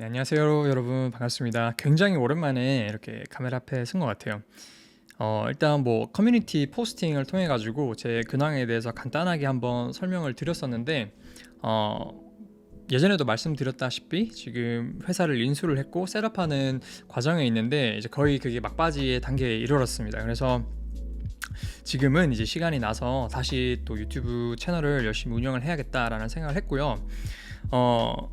네, 안녕하세요 여러분 반갑습니다. 굉장히 오랜만에 이렇게 카메라 앞에 쓴것 같아요. 어, 일단 뭐 커뮤니티 포스팅을 통해 가지고 제 근황에 대해서 간단하게 한번 설명을 드렸었는데 어, 예전에도 말씀드렸다시피 지금 회사를 인수를 했고 셋업하는 과정에 있는데 이제 거의 그게 막바지의 단계에 이르렀습니다. 그래서 지금은 이제 시간이 나서 다시 또 유튜브 채널을 열심히 운영을 해야겠다라는 생각을 했고요. 어,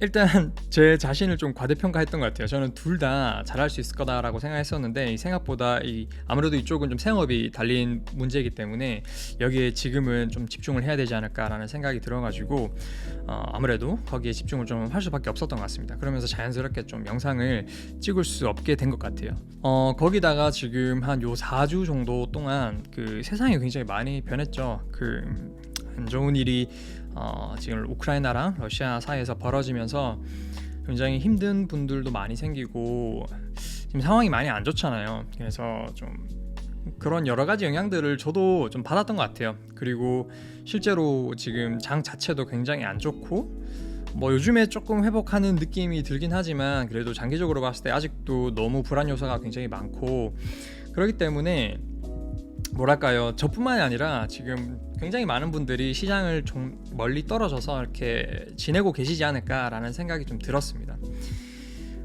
일단 제 자신을 좀 과대평가했던 것 같아요. 저는 둘 다 잘할 수 있을 거다라고 생각했었는데 이 생각보다 이 아무래도 이쪽은 좀 생업이 달린 문제이기 때문에 여기에 지금은 좀 집중을 해야 되지 않을까라는 생각이 들어가지고 어, 아무래도 거기에 집중을 좀 할 수밖에 없었던 것 같습니다. 그러면서 자연스럽게 좀 영상을 찍을 수 없게 된 것 같아요. 어, 거기다가 지금 한 요 4주 정도 동안 그 세상이 굉장히 많이 변했죠. 그 안 좋은 일이 어, 지금 우크라이나랑 러시아 사이에서 벌어지면서 굉장히 힘든 분들도 많이 생기고 지금 상황이 많이 안 좋잖아요. 그래서 좀 그런 여러 가지 영향들을 저도 좀 받았던 것 같아요. 그리고 실제로 지금 장 자체도 굉장히 안 좋고 뭐 요즘에 조금 회복하는 느낌이 들긴 하지만 그래도 장기적으로 봤을 때 아직도 너무 불안 요소가 굉장히 많고 그렇기 때문에 뭐랄까요 저뿐만이 아니라 지금 굉장히 많은 분들이 시장을 좀 멀리 떨어져서 이렇게 지내고 계시지 않을까라는 생각이 좀 들었습니다.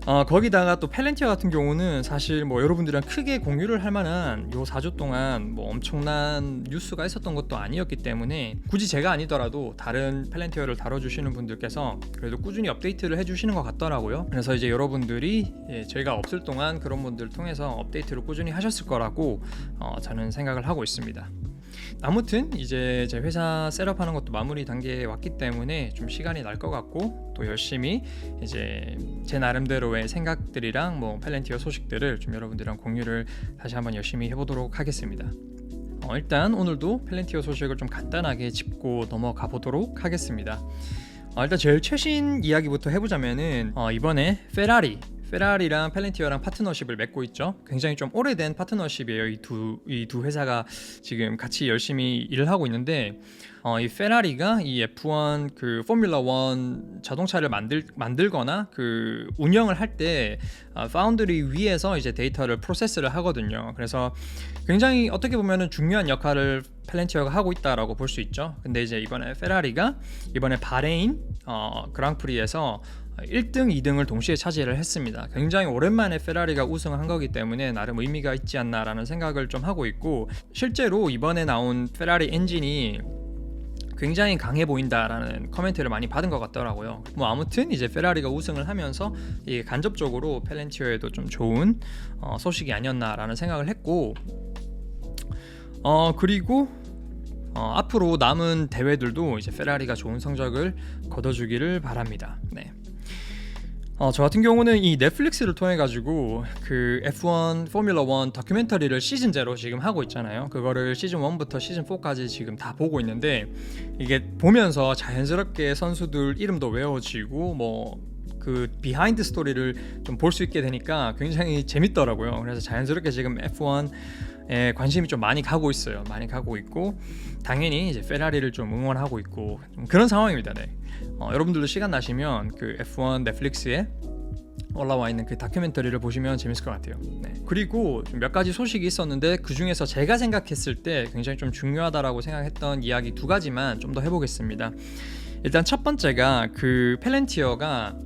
어, 거기다가 또 펠렌티어 같은 경우는 사실 뭐 여러분들이랑 크게 공유를 할 만한 요 4주 동안 뭐 엄청난 뉴스가 있었던 것도 아니었기 때문에 굳이 제가 아니더라도 다른 펠렌티어를 다뤄주시는 분들께서 그래도 꾸준히 업데이트를 해주시는 것 같더라고요. 그래서 이제 여러분들이 예, 저희가 없을 동안 그런 분들 통해서 업데이트를 꾸준히 하셨을 거라고 어, 저는 생각을 하고 있습니다. 아무튼 이제 제 회사 셋업하는 것도 마무리 단계에 왔기 때문에 좀 시간이 날 것 같고 또 열심히 이제 제 나름대로의 생각들이랑 뭐 펠렌티어 소식들을 좀 여러분들이랑 공유를 다시 한번 열심히 해보도록 하겠습니다. 어, 일단 오늘도 펠렌티어 소식을 좀 간단하게 짚고 넘어가 보도록 하겠습니다. 어, 일단 제일 최신 이야기부터 해보자면은 어, 이번에 페라리 페라리랑 펠렌티어랑 파트너십을 맺고 있죠. 굉장히 좀 오래된 파트너십이에요. 이 두 이 두 회사가 지금 같이 열심히 일을 하고 있는데 어, 이 페라리가 이 F1 그 포뮬러 1 자동차를 만들 만들거나 그 운영을 할때 어, 파운드리 위에서 이제 데이터를 프로세스를 하거든요. 그래서 굉장히 어떻게 보면은 중요한 역할을 펠렌티어가 하고 있다라고 볼 수 있죠. 근데 이제 이번에 페라리가 이번에 바레인 어, 그랑프리에서 1등, 2등을 동시에 차지를 했습니다. 굉장히 오랜만에 페라리가 우승을 한 거기 때문에 나름 의미가 있지 않나라는 생각을 좀 하고 있고 실제로 이번에 나온 페라리 엔진이 굉장히 강해 보인다라는 코멘트를 많이 받은 것 같더라고요. 뭐 아무튼 이제 페라리가 우승을 하면서 이 간접적으로 펠렌티어에도 좀 좋은 어, 소식이 아니었나라는 생각을 했고 어 그리고 어, 앞으로 남은 대회들도 이제 페라리가 좋은 성적을 거둬주기를 바랍니다. 네. 어, 저 같은 경우는 이 넷플릭스를 통해 가지고 그 F1 포뮬러 1 다큐멘터리를 시즌 제로 지금 하고 있잖아요. 그거를 시즌 1부터 시즌 4까지 지금 다 보고 있는데 이게 보면서 자연스럽게 선수들 이름도 외워지고 뭐그 비하인드 스토리를 좀 볼 수 있게 되니까 굉장히 재밌더라고요. 그래서 자연스럽게 지금 F1에 관심이 좀 많이 가고 있어요. 많이 가고 있고 당연히 이제 페라리를 좀 응원하고 있고 좀 그런 상황입니다. 네. 어, 여러분들도 시간 나시면 그 F1 넷플릭스에 올라와 있는 그 다큐멘터리를 보시면 재밌을 것 같아요. 네. 그리고 몇 가지 소식이 있었는데 그 중에서 제가 생각했을 때 굉장히 좀 중요하다라고 생각했던 이야기 두 가지만 좀 더 해보겠습니다. 일단 첫 번째가 그 펠렌티어가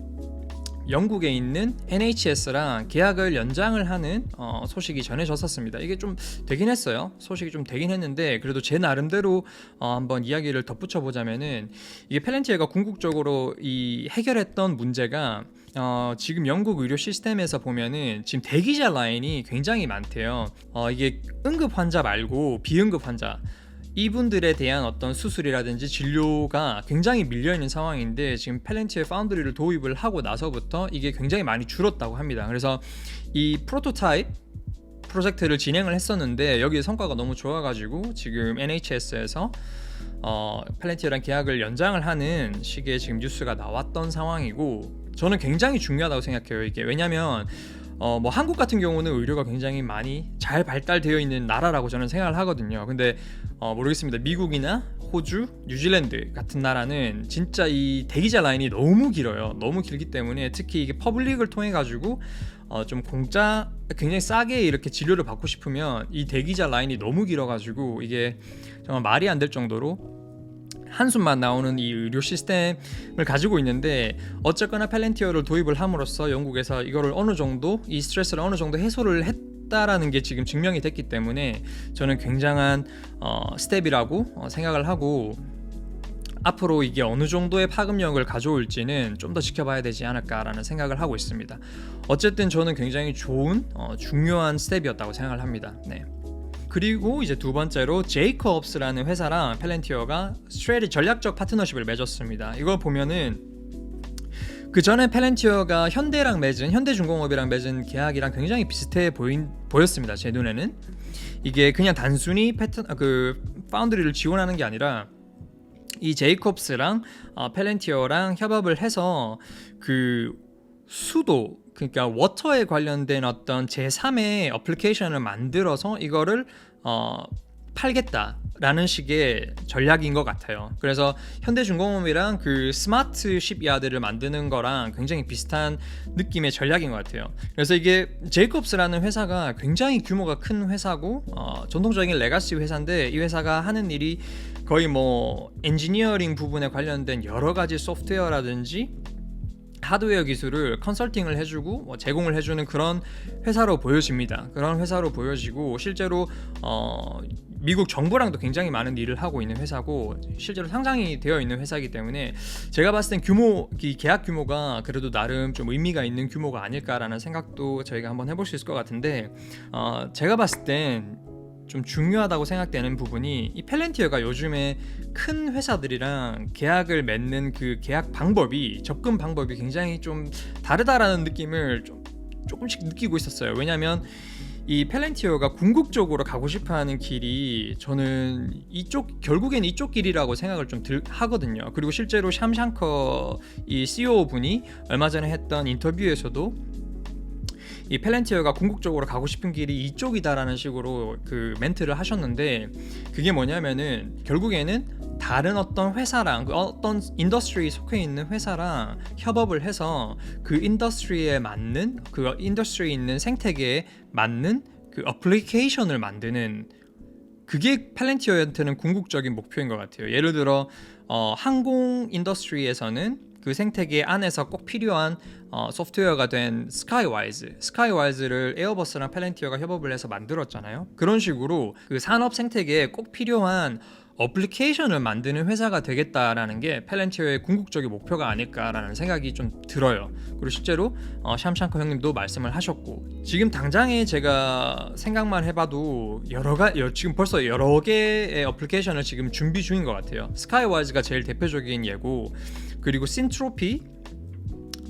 영국에 있는 NHS랑 계약을 연장을 하는 어, 소식이 전해졌었습니다. 이게 좀 되긴 했어요. 소식이 좀 되긴 했는데 그래도 제 나름대로 어, 한번 이야기를 덧붙여 보자면은 이게 펠렌티어가 궁극적으로 이 해결했던 문제가 어, 지금 영국 의료 시스템에서 보면은 지금 대기자 라인이 굉장히 많대요. 어, 이게 응급 환자 말고 비응급 환자 이분들에 대한 어떤 수술이라든지 진료가 굉장히 밀려 있는 상황인데 지금 펠렌티의 파운드리를 도입을 하고 나서부터 이게 굉장히 많이 줄었다고 합니다. 그래서 이 프로토타입 프로젝트를 진행을 했었는데 여기 성과가 너무 좋아가지고 지금 NHS에서 어, 펠렌티랑 계약을 연장을 하는 식의 지금 뉴스가 나왔던 상황이고 저는 굉장히 중요하다고 생각해요. 이게 왜냐하면 어, 뭐 한국 같은 경우는 의료가 굉장히 많이 잘 발달되어 있는 나라라고 저는 생각을 하거든요. 근데 어, 모르겠습니다. 미국이나 호주, 뉴질랜드 같은 나라는 진짜 이 대기자 라인이 너무 길어요. 너무 길기 때문에 특히 이게 퍼블릭을 통해 가지고 어, 좀 공짜 굉장히 싸게 이렇게 진료를 받고 싶으면 이 대기자 라인이 너무 길어가지고 이게 정말 말이 안 될 정도로 한숨만 나오는 이 의료 시스템을 가지고 있는데 어쨌거나 펠렌티어를 도입을 함으로써 영국에서 이거를 어느 정도 이 스트레스를 어느 정도 해소를 했 다라는 게 지금 증명이 됐기 때문에 저는 굉장한 어, 스텝이라고 어, 생각을 하고 앞으로 이게 어느 정도의 파급력을 가져올지는 좀 더 지켜봐야 되지 않을까라는 생각을 하고 있습니다. 어쨌든 저는 굉장히 좋은 어, 중요한 스텝이었다고 생각을 합니다. 네. 그리고 이제 두 번째로 제이콥스라는 회사랑 펠렌티어가 스트레이 전략적 파트너십을 맺었습니다. 이걸 보면은 그 전에 펠렌티어가 현대랑 맺은 현대중공업이랑 맺은 계약이랑 굉장히 비슷해 보인 보였습니다. 제 눈에는 이게 그냥 단순히 패트 그 파운드리를 지원하는 게 아니라 이 제이콥스랑 어, 펠렌티어랑 협업을 해서 그 수도 그러니까 워터에 관련된 어떤 제3의 어플리케이션을 만들어서 이거를 어, 팔겠다라는 식의 전략인 것 같아요. 그래서 현대중공업이랑 그 스마트 쉽야드를 만드는 거랑 굉장히 비슷한 느낌의 전략인 것 같아요. 그래서 이게 제이콥스라는 회사가 굉장히 규모가 큰 회사고 어, 전통적인 레가시 회사인데 이 회사가 하는 일이 거의 뭐 엔지니어링 부분에 관련된 여러 가지 소프트웨어라든지 하드웨어 기술을 컨설팅을 해주고 뭐 제공을 해주는 그런 회사로 보여집니다. 그런 회사로 보여지고 실제로 어, 미국 정부랑도 굉장히 많은 일을 하고 있는 회사고 실제로 상장이 되어 있는 회사이기 때문에 제가 봤을 땐 규모 이 계약 규모가 그래도 나름 좀 의미가 있는 규모가 아닐까라는 생각도 저희가 한번 해볼 수 있을 것 같은데 어, 제가 봤을 땐 좀 중요하다고 생각되는 부분이 이 펠렌티어가 요즘에 큰 회사들이랑 계약을 맺는 그 계약 방법이 접근 방법이 굉장히 좀 다르다라는 느낌을 좀 조금씩 느끼고 있었어요. 왜냐하면 이 펠렌티어가 궁극적으로 가고 싶어하는 길이 저는 이쪽 결국엔 이쪽 길이라고 생각을 좀 들, 하거든요. 그리고 실제로 샴샹커 이 CEO 분이 얼마 전에 했던 인터뷰에서도 이 펠렌티어가 궁극적으로 가고 싶은 길이 이쪽이다라는 식으로 그 멘트를 하셨는데 그게 뭐냐면은 결국에는 다른 어떤 회사랑 그 어떤 인더스트리에 속해 있는 회사랑 협업을 해서 그 인더스트리에 맞는 그 인더스트리에 있는 생태계에 맞는 그 어플리케이션을 만드는 그게 펠렌티어한테는 궁극적인 목표인 것 같아요. 예를 들어 어, 항공 인더스트리에서는 그 생태계 안에서 꼭 필요한 어, 소프트웨어가 된 스카이와이즈, 스카이와이즈를 에어버스랑 펠렌티어가 협업을 해서 만들었잖아요. 그런 식으로 그 산업 생태계에 꼭 필요한 어플리케이션을 만드는 회사가 되겠다라는 게 펠렌티어의 궁극적인 목표가 아닐까라는 생각이 좀 들어요. 그리고 실제로 어, 샴샹커 형님도 말씀을 하셨고 지금 당장에 제가 생각만 해봐도 여러 가 지금 벌써 여러 개의 어플리케이션을 지금 준비 중인 것 같아요. 스카이와이즈가 제일 대표적인 예고 그리고 신트로피.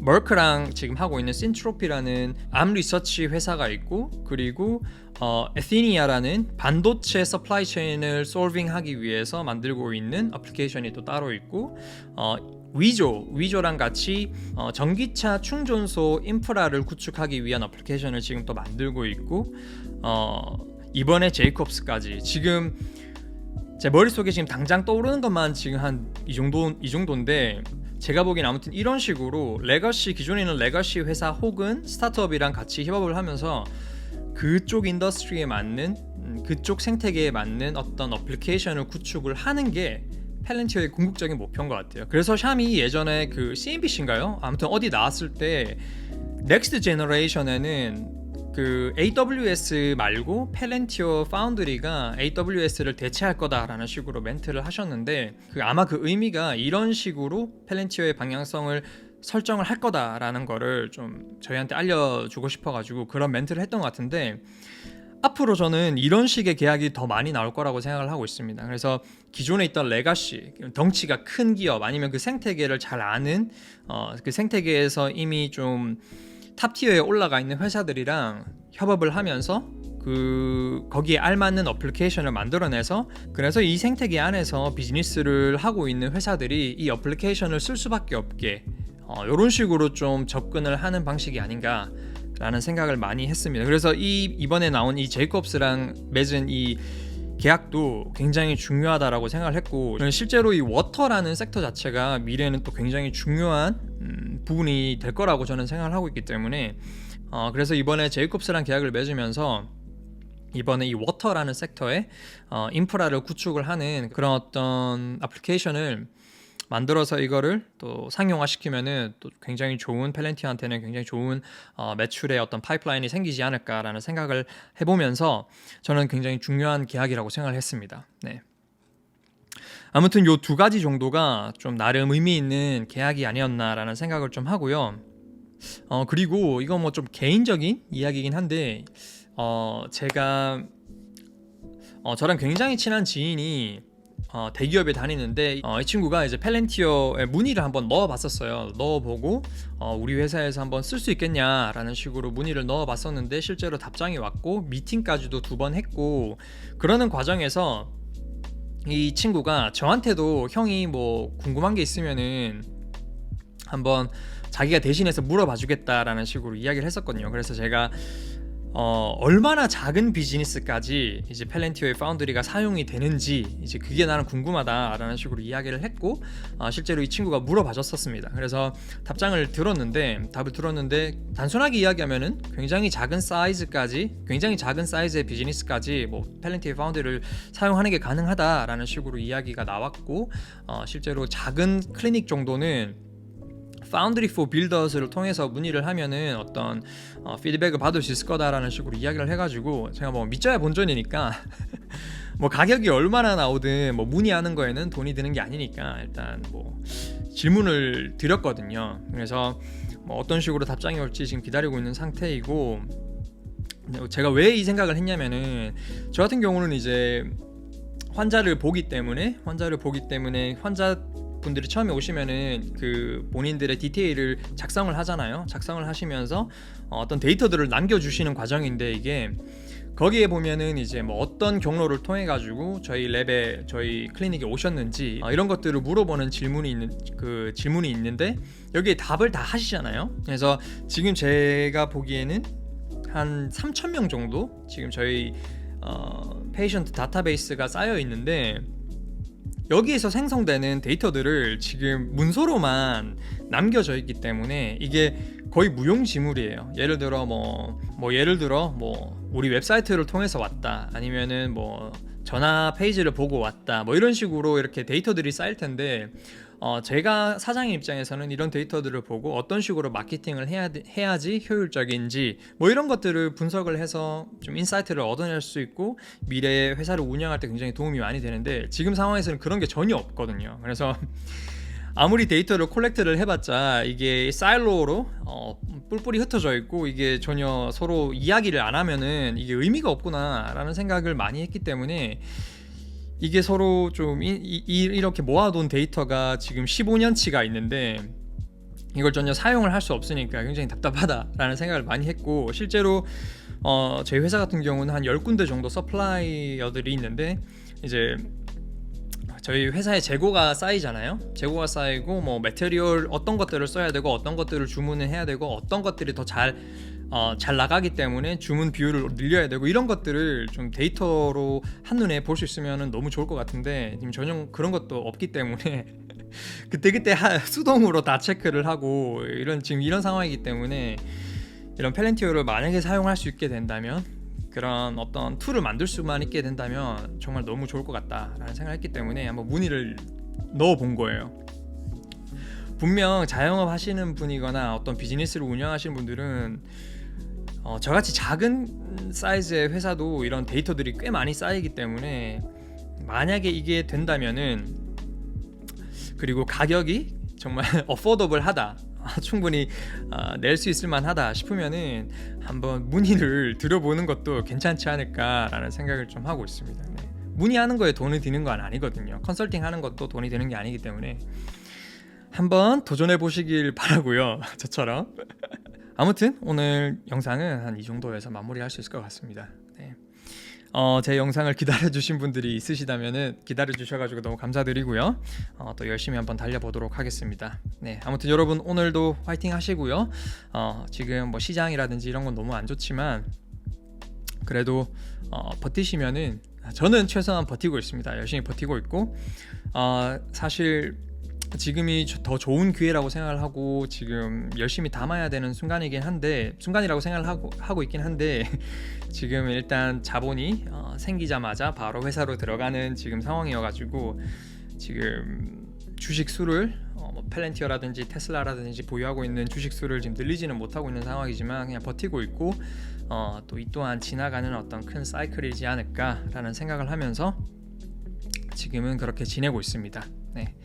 머크랑 지금 하고 있는 신트로피라는 암 리서치 회사가 있고 그리고 어, 에티니아라는 반도체 서플라이 체인을 솔빙하기 위해서 만들고 있는 애플리케이션이 또 따로 있고 어, 위조, 위조랑 같이 어, 전기차 충전소 인프라를 구축하기 위한 애플리케이션을 지금 또 만들고 있고 어, 이번에 제이콥스까지. 지금 제 머릿속에 지금 당장 떠오르는 것만 지금 한 이 정도 이 정도인데 제가 보기엔 아무튼 이런 식으로 레거시 기존에 있는 레거시 회사 혹은 스타트업이랑 같이 협업을 하면서 그쪽 인더스트리에 맞는 음, 그쪽 생태계에 맞는 어떤 어플리케이션을 구축을 하는 게 펠렌티어의 궁극적인 목표인 것 같아요. 그래서 샴이 예전에 그 CNBC인가요? 아무튼 어디 나왔을 때 넥스트 제너레이션에는 그 AWS 말고 펠렌티어 파운드리가 AWS를 대체할 거다라는 식으로 멘트를 하셨는데 그 아마 그 의미가 이런 식으로 펠렌티어의 방향성을 설정을 할 거다라는 거를 좀 저희한테 알려주고 싶어가지고 그런 멘트를 했던 것 같은데 앞으로 저는 이런 식의 계약이 더 많이 나올 거라고 생각을 하고 있습니다. 그래서 기존에 있던 레가시, 덩치가 큰 기업 아니면 그 생태계를 잘 아는 어, 그 생태계에서 이미 좀 탑티어에 올라가 있는 회사들이랑 협업을 하면서 그 거기에 알맞는 어플리케이션을 만들어내서 그래서 이 생태계 안에서 비즈니스를 하고 있는 회사들이 이 어플리케이션을 쓸 수밖에 없게 어, 이런 식으로 좀 접근을 하는 방식이 아닌가 라는 생각을 많이 했습니다. 그래서 이 이번에 나온 이 제이콥스랑 맺은 이 계약도 굉장히 중요하다라고 생각을 했고 실제로 이 워터라는 섹터 자체가 미래에는 또 굉장히 중요한 음, 부분이 될 거라고 저는 생각을 하고 있기 때문에 어, 그래서 이번에 제이콥스랑 계약을 맺으면서 이번에 이 워터라는 섹터에 어, 인프라를 구축을 하는 그런 어떤 애플리케이션을 만들어서 이거를 또 상용화시키면은 또 굉장히 좋은 펠렌티한테는 굉장히 좋은 어, 매출의 어떤 파이프라인이 생기지 않을까라는 생각을 해보면서 저는 굉장히 중요한 계약이라고 생각을 했습니다. 네. 아무튼 요 두 가지 정도가 좀 나름 의미 있는 계약이 아니었나라는 생각을 좀 하고요. 어 그리고 이거 뭐 좀 개인적인 이야기이긴 한데 어 제가 어 저랑 굉장히 친한 지인이 어, 대기업에 다니는데 어, 이 친구가 이제 펠렌티어에 문의를 한번 넣어봤었어요. 넣어보고 어, 우리 회사에서 한번 쓸 수 있겠냐라는 식으로 문의를 넣어봤었는데 실제로 답장이 왔고 미팅까지도 두 번 했고 그러는 과정에서 이 친구가 저한테도 형이 뭐 궁금한 게 있으면은 한번 자기가 대신해서 물어봐 주겠다라는 식으로 이야기를 했었거든요. 그래서 제가 어, 얼마나 작은 비즈니스까지 이제 펠렌티오의 파운드리가 사용이 되는지 이제 그게 나는 궁금하다라는 식으로 이야기를 했고 어, 실제로 이 친구가 물어봐줬었습니다. 그래서 답장을 들었는데 답을 들었는데 단순하게 이야기하면은 굉장히 작은 사이즈까지 굉장히 작은 사이즈의 비즈니스까지 뭐 펠렌티오의 파운드리를 사용하는 게 가능하다라는 식으로 이야기가 나왔고 어, 실제로 작은 클리닉 정도는 Foundry for Builders를 통해서 문의를 하면은 어떤 어, 피드백을 받을 수 있을 거다라는 식으로 이야기를 해가지고 제가 뭐 믿져야 본전이니까 뭐 가격이 얼마나 나오든 뭐 문의하는 거에는 돈이 드는 게 아니니까 일단 뭐 질문을 드렸거든요. 그래서 뭐 어떤 식으로 답장이 올지 지금 기다리고 있는 상태이고 제가 왜 이 생각을 했냐면은 저 같은 경우는 이제 환자를 보기 때문에 환자를 보기 때문에 환자 분들이 처음에 오시면은 그 본인들의 디테일을 작성을 하잖아요. 작성을 하시면서 어, 어떤 데이터들을 남겨주시는 과정인데 이게 거기에 보면은 이제 뭐 어떤 경로를 통해 가지고 저희 랩에 저희 클리닉에 오셨는지 어, 이런 것들을 물어보는 질문이 있는 그 질문이 있는데 여기에 답을 다 하시잖아요. 그래서 지금 제가 보기에는 한 3천 명 정도 지금 저희 어, 페이션트 다타베이스가 쌓여 있는데 여기에서 생성되는 데이터들을 지금 문서로만 남겨져 있기 때문에 이게 거의 무용지물이에요. 예를 들어 뭐, 뭐 예를 들어 뭐 우리 웹사이트를 통해서 왔다 아니면은 뭐 전화 페이지를 보고 왔다 뭐 이런 식으로 이렇게 데이터들이 쌓일 텐데 어, 제가 사장의 입장에서는 이런 데이터들을 보고 어떤 식으로 마케팅을 해야, 해야지 효율적인지 뭐 이런 것들을 분석을 해서 좀 인사이트를 얻어낼 수 있고 미래에 회사를 운영할 때 굉장히 도움이 많이 되는데 지금 상황에서는 그런 게 전혀 없거든요. 그래서 아무리 데이터를 콜렉트를 해봤자 이게 사일로로 어, 뿔뿔이 흩어져 있고 이게 전혀 서로 이야기를 안 하면은 이게 의미가 없구나라는 생각을 많이 했기 때문에 이게 서로 좀 이, 이, 이렇게 모아둔 데이터가 지금 15년치가 있는데 이걸 전혀 사용을 할 수 없으니까 굉장히 답답하다라는 생각을 많이 했고 실제로 어, 저희 회사 같은 경우는 한 10군데 정도 서플라이어들이 있는데 이제 저희 회사의 재고가 쌓이잖아요. 재고가 쌓이고 뭐 매테리얼 어떤 것들을 써야 되고 어떤 것들을 주문을 해야 되고 어떤 것들이 더 잘 어, 잘 나가기 때문에 주문 비율을 늘려야 되고 이런 것들을 좀 데이터로 한눈에 볼 수 있으면 너무 좋을 것 같은데 지금 전혀 그런 것도 없기 때문에 그때그때 수동으로 다 체크를 하고 이런 지금 이런 상황이기 때문에 이런 펠렌티오를 만약에 사용할 수 있게 된다면 그런 어떤 툴을 만들 수만 있게 된다면 정말 너무 좋을 것 같다라는 생각을 했기 때문에 한번 문의를 넣어 본 거예요. 분명 자영업 하시는 분이거나 어떤 비즈니스를 운영하시는 분들은 어, 저같이 작은 사이즈의 회사도 이런 데이터들이 꽤 많이 쌓이기 때문에 만약에 이게 된다면은 그리고 가격이 정말 어포더블하다 충분히 어, 낼수 있을 만하다 싶으면은 한번 문의를 드려보는 것도 괜찮지 않을까라는 생각을 좀 하고 있습니다. 네. 문의하는 거에 돈이 드는 건 아니거든요. 컨설팅 하는 것도 돈이 드는 게 아니기 때문에 한번 도전해 보시길 바라고요. 저처럼. 아무튼 오늘 영상은 한 이 정도에서 마무리할 수 있을 것 같습니다. 네. 어, 제 영상을 기다려 주신 분들이 있으시다면은 기다려 주셔가지고 너무 감사드리고요. 어, 또 열심히 한번 달려보도록 하겠습니다. 네, 아무튼 여러분 오늘도 화이팅 하시고요. 어, 지금 뭐 시장이라든지 이런 건 너무 안 좋지만 그래도 어, 버티시면은 저는 최소한 버티고 있습니다. 열심히 버티고 있고 어, 사실 지금이 저- 더 좋은 기회라고 생각을 하고 지금 열심히 담아야 되는 순간이긴 한데 순간이라고 생각을 하고 하고 있긴 한데 지금 일단 자본이 어, 생기자마자 바로 회사로 들어가는 지금 상황이어가지고 지금 주식 수를 어, 뭐 펠렌티어라든지 테슬라라든지 보유하고 있는 주식 수를 지금 늘리지는 못하고 있는 상황이지만 그냥 버티고 있고 어, 또 이 또한 지나가는 어떤 큰 사이클이지 않을까라는 생각을 하면서 지금은 그렇게 지내고 있습니다. 네.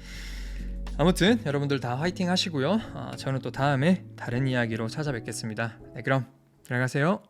아무튼 여러분들 다 화이팅 하시고요. 어, 저는 또 다음에 다른 이야기로 찾아뵙겠습니다. 네, 그럼 들어가세요.